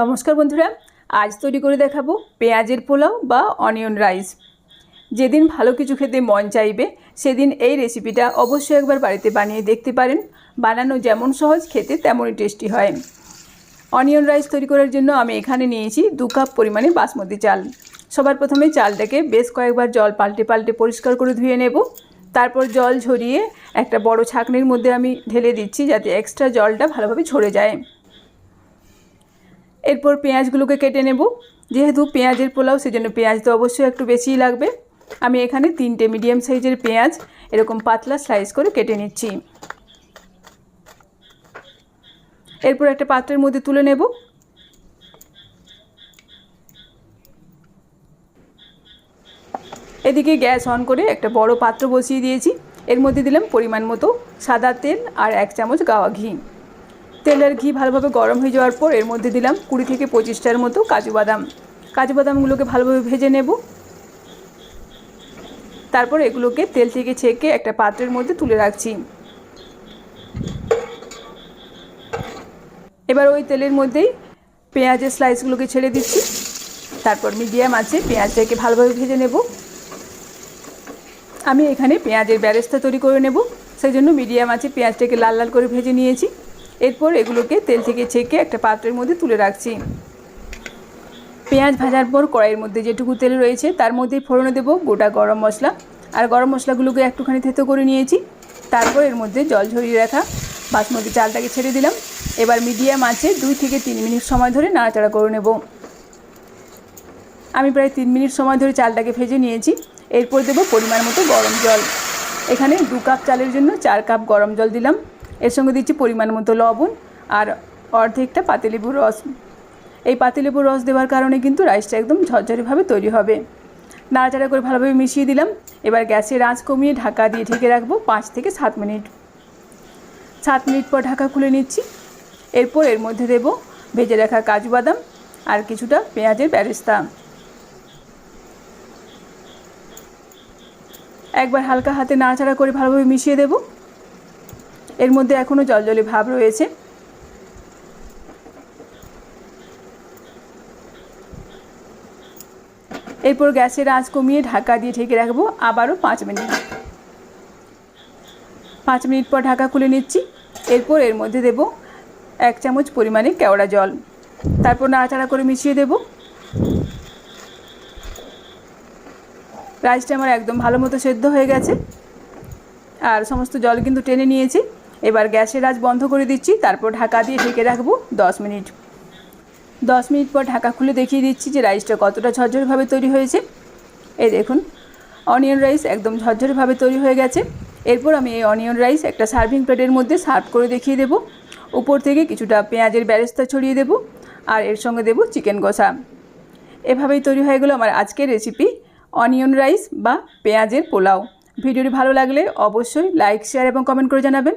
নমস্কার বন্ধুরা, আজ তৈরি করে দেখাবো পেঁয়াজের পোলাও বা অনিয়ন রাইস। যেদিন ভালো কিছু খেতে মন চাইবে, সেদিন এই রেসিপিটা অবশ্যই একবার বাড়িতে বানিয়ে দেখতে পারেন। বানানো যেমন সহজ, খেতে তেমনই টেস্টি হয়। অনিয়ন রাইস তৈরি করার জন্য আমি এখানে নিয়েছি দু কাপ পরিমাণে বাসমতি চাল। সবার প্রথমে চালটাকে বেশ কয়েকবার জল পাল্টে পাল্টে পরিষ্কার করে ধুয়ে নেব। তারপর জল ঝরিয়ে একটা বড় ছাঁকনির মধ্যে আমি ঢেলে দিচ্ছি যাতে এক্সট্রা জলটা ভালোভাবে ঝরে যায়। এরপর পেঁয়াজগুলোকে কেটে নেব। যেহেতু পেঁয়াজের পোলাও, সেজন্য পেঁয়াজ তো অবশ্যই একটু বেশিই লাগবে। আমি এখানে তিনটে মিডিয়াম সাইজের পেঁয়াজ এরকম পাতলা স্লাইস করে কেটে নিচ্ছি। এরপর একটা পাত্রের মধ্যে তুলে নেব। এদিকে গ্যাস অন করে একটা বড় পাত্র বসিয়ে দিয়েছি। এর মধ্যে দিলাম পরিমাণ মতো সাদা তেল আর এক চামচ গাওয়া ঘি। তেলের ঘি ভালোভাবে গরম হয়ে যাওয়ার পর এর মধ্যে দিলাম কুড়ি থেকে পঁচিশটার মতো কাজু বাদাম। কাজু বাদামগুলোকে ভালোভাবে ভেজে নেব। তারপর এগুলোকে তেল থেকে ছেঁকে একটা পাত্রের মধ্যে তুলে রাখছি। এবার ওই তেলের মধ্যেই পেঁয়াজের স্লাইসগুলোকে ছেড়ে দিচ্ছি। তারপর মিডিয়াম আছে, পেঁয়াজটাকে ভালোভাবে ভেজে নেব। আমি এখানে পেঁয়াজের ব্যারেস্তা তৈরি করে নেব। সেই জন্য মিডিয়াম আছে, পেঁয়াজটাকে লাল লাল করে ভেজে নিয়েছি। এরপর এগুলোকে তেল থেকে ছেঁকে একটা পাত্রের মধ্যে তুলে রাখছি। পেঁয়াজ ভাজার পর কড়াইয়ের মধ্যে যেটুকু তেল রয়েছে, তার মধ্যেই ফোড়নে দেবো গোটা গরম মশলা। আর গরম মশলাগুলোকে একটুখানি থেতো করে নিয়েছি। তারপর এর মধ্যে জল ঝরিয়ে রাখা বাসমতি চালটাকে ছেড়ে দিলাম। এবার মিডিয়াম আছে দুই থেকে তিন মিনিট সময় ধরে নাড়াচাড়া করে নেব। আমি প্রায় তিন মিনিট সময় ধরে চালটাকে ভেজে নিয়েছি। এরপর দেবো পরিমাণ মতো গরম জল। এখানে দু কাপ চালের জন্য চার কাপ গরম জল দিলাম। এর সঙ্গে দিচ্ছি পরিমাণ মতো লবণ আর অর্ধেকটা পাতিলেবুর রস। এই পাতিলেবুর রস দেওয়ার কারণে কিন্তু রাইসটা একদম ঝরঝরেভাবে তৈরি হবে। নাড়াচাড়া করে ভালোভাবে মিশিয়ে দিলাম। এবার গ্যাসের আঁচ কমিয়ে ঢাকা দিয়ে ঢেকে রাখব পাঁচ থেকে সাত মিনিট। সাত মিনিট পর ঢাকা খুলে নিচ্ছি। এরপর এর মধ্যে দেব ভেজে রাখা কাজু বাদাম আর কিছুটা পেঁয়াজের ব্যারেস্তা। একবার হালকা হাতে নাড়াচাড়া করে ভালোভাবে মিশিয়ে দেব। এর মধ্যে এখনও জলজলে ভাব রয়েছে। এরপর গ্যাসের আঁচ কমিয়ে ঢাকা দিয়ে ঢেকে রাখব আবারও পাঁচ মিনিট। পাঁচ মিনিট পর ঢাকা খুলে নিচ্ছি। এরপর এর মধ্যে দেব এক চামচ পরিমাণে কেওড়া জল। তারপর নাড়াচাড়া করে মিশিয়ে দেব। রাইসটা আমার একদম ভালো মতো সেদ্ধ হয়ে গেছে। আর সমস্ত জল কিন্তু টেনে নিয়েছি। এবার গ্যাসের আঁচ বন্ধ করে দিচ্ছি, তারপর ঢাকা দিয়ে ঢেকে রাখব দশ মিনিট। দশ মিনিট পর ঢাকা খুলে দেখিয়ে দিচ্ছি যে রাইসটা কতটা ঝরঝরভাবে তৈরি হয়েছে। এই দেখুন, অনিয়ন রাইস একদম ঝরঝরভাবে তৈরি হয়ে গেছে। এরপর আমি এই অনিয়ন রাইস একটা সার্ভিং প্লেটের মধ্যে সার্ভ করে দেখিয়ে দেবো। উপর থেকে কিছুটা পেঁয়াজের ব্যারেস্তা ছড়িয়ে দেবো আর এর সঙ্গে দেবো চিকেন কষা। এভাবেই তৈরি হয়ে গেলো আমার আজকের রেসিপি অনিয়ন রাইস বা পেঁয়াজের পোলাও। ভিডিওটি ভালো লাগলে অবশ্যই লাইক, শেয়ার এবং কমেন্ট করে জানাবেন।